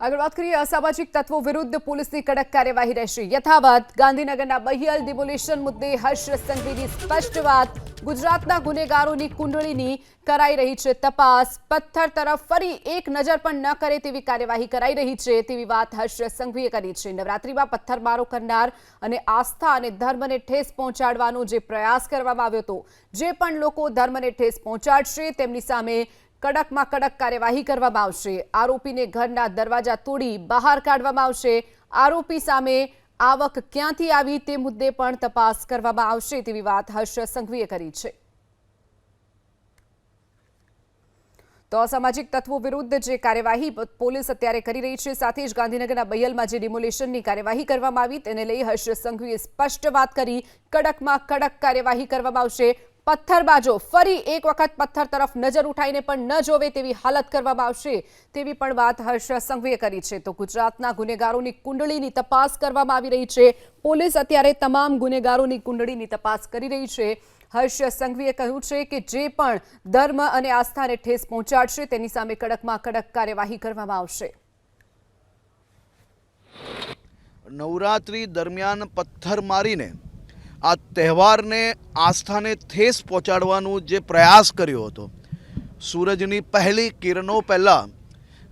આગળ વાત કરીએ અસામાજિક તત્વો વિરુદ્ધ પોલીસની કડક કાર્યવાહી રહેશે. યથાવત ગાંધીનગરના બહિયલ ડિમોલિશન મુદ્દે હર્ષ સંઘવીની સ્પષ્ટ વાત. ગુજરાતના ગુનેગારોની કુંડળીની કરાઈ રહી છે તપાસ. પથ્થર તરફ ફરી એક નજર પણ ન કરે તેવી કાર્યવાહી કરાઈ રહી છે તેવી વાત હર્ષ સંઘવીએ કરી છે. નવરાત્રિમાં પથ્થરમારો કરનાર અને આસ્થા અને ધર્મને ઠેસ પહોંચાડવાનો જે પ્રયાસ કરવામાં આવ્યો હતો, જે પણ લોકો ધર્મને ઠેસ પહોંચાડશે તેમની સામે કડકમાં કડક કાર્યવાહી કરવામાં આવશે. આરોપીને ઘરના દરવાજા તોડી બહાર કાઢવામાં આવશે. આરોપી સામે આવક ક્યાંથી આવી તે મુદ્દે પણ તપાસ કરવામાં આવશે તેવી વાત હર્ષ સંઘવીએ કરી છે. તો અસામાજિક તત્વો વિરુદ્ધ જે કાર્યવાહી પોલીસ અત્યારે કરી રહી છે, સાથે જ ગાંધીનગરના બૈયલમાં જે ડિમોલેશનની કાર્યવાહી કરવામાં આવી, તેને લઈ હર્ષ સંઘવીએ સ્પષ્ટ વાત કરી. કડકમાં કડક કાર્યવાહી કરવામાં આવશે. પથ્થરબાજો. ફરી એક વખત પથ્થર તરફ નજર ઉઠાઈને પણ ન જોવે તેવી હાલત કરવામાં આવશે તેવી પણ વાત હર્ષ સંઘવીએ કરી છે. તો ગુજરાતના ગુનેગારોની કુંડળીની તપાસ કરવામાં આવી રહી છે. પોલીસ અત્યારે તમામ ગુનેગારોની કુંડળીની તપાસ કરી રહી છે. હર્ષ સંઘવીએ કહ્યું છે કે જે પણ ધર્મ અને આસ્થાને ઠેસ પહોંચાડશે તેની સામે કડકમાં કડક કાર્યવાહી કરવામાં આવશે. નવરાત્રિ દરમિયાન પથ્થર મારીને આ તહેવારને આસ્થાને ઠેસ પહોંચાડવાનું જે પ્રયાસ કર્યો હતો. સૂરજની પહેલી કિરણો પહેલાં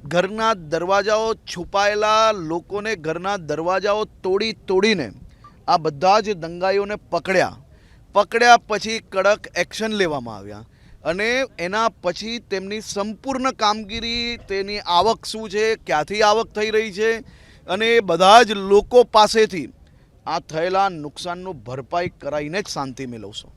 ઘરના દરવાજાઓ છુપાયેલા લોકોને ઘરના દરવાજાઓ તોડી તોડીને આ બધા જ દંગાઈઓને પકડ્યા. પકડ્યા પછી કડક એક્શન લેવામાં આવ્યા અને એના પછી તેમની સંપૂર્ણ કામગીરી, તેની આવક શું છે, ક્યાંથી આવક થઈ રહી છે અને એ બધા જ લોકો પાસેથી આ થયેલા નુકસાનનું ભરપાઈ કરાવીને જ શાંતિ મેળવશો.